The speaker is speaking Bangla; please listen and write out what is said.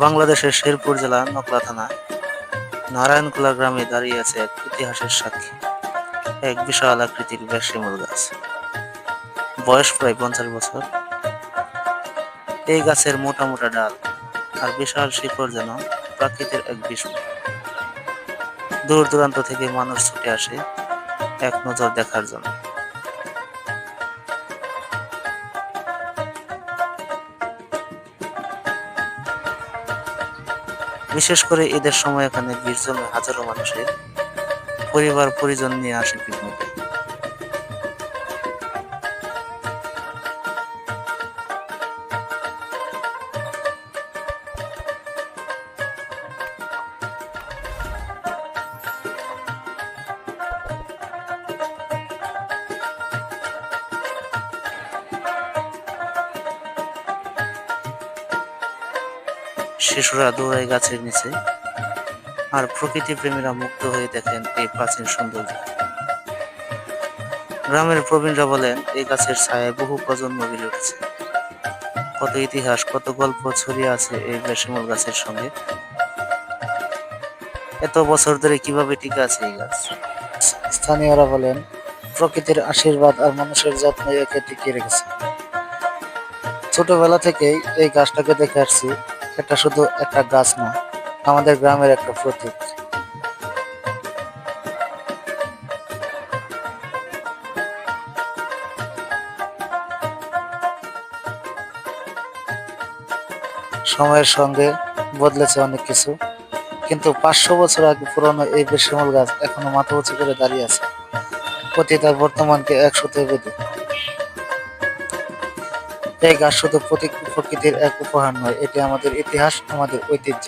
বাংলাদেশের শেরপুর জেলা নকলা থানা নারায়ণখোলা গ্রামে দাঁড়িয়ে আছে এক ইতিহাসের সাক্ষী। এক বিশাল আকৃতির বেশিমূল গাছ। বয়স প্রায় পঞ্চাশ বছর। এই গাছের মোটা মোটা ডাল আর বিশাল শিকড় যেন প্রাকৃতির এক বিস্ময় দূর দূরান্ত থেকে মানুষ ছুটে আসে এক নজর দেখার জন্য। বিশেষ করে ঈদের সময় এখানে ভিড় জমে হাজারো মানুষের পরিবার পরিজন নিয়ে আসে পিকনিকে শিশুরা দৌড়ায় গাছের নিচে। আর প্রকৃতি প্রেমীরা মুক্ত হয়ে দেখেন এই প্রাচীন সৌন্দর্য। গ্রামের প্রবীণরা বলেন, এই গাছের ছায়ায় বহু প্রজন্ম বেড়ে উঠেছে। কত ইতিহাস, কত গল্প ছড়িয়ে আছে এই বেশিমূল গাছের সঙ্গে। এত বছর ধরে কীভাবে টিকে আছে এই গাছ? স্থানীয়রা বলেন, প্রকৃতির আশীর্বাদ আর মানুষের যত্ন একে টিকিয়ে রেখেছে। ছোটবেলা থেকেই এই গাছটাকে দেখে আসছি এটা শুধু একটা গাছ না, আমাদের গ্রামের একটা প্রতীক। সময়ের সঙ্গে বদলেছে অনেক কিছু, কিন্তু পাঁচশো বছর আগে পুরনো এই বেশিমূল গাছ এখনও মাথা উঁচু করে দাঁড়িয়ে আছে। অতীত আর বর্তমানকে একসাথে বেঁধে এই গাছ শুধু প্রতীক প্রকৃতির এক উপহার নয় এটি আমাদের ইতিহাস আমাদের ঐতিহ্য।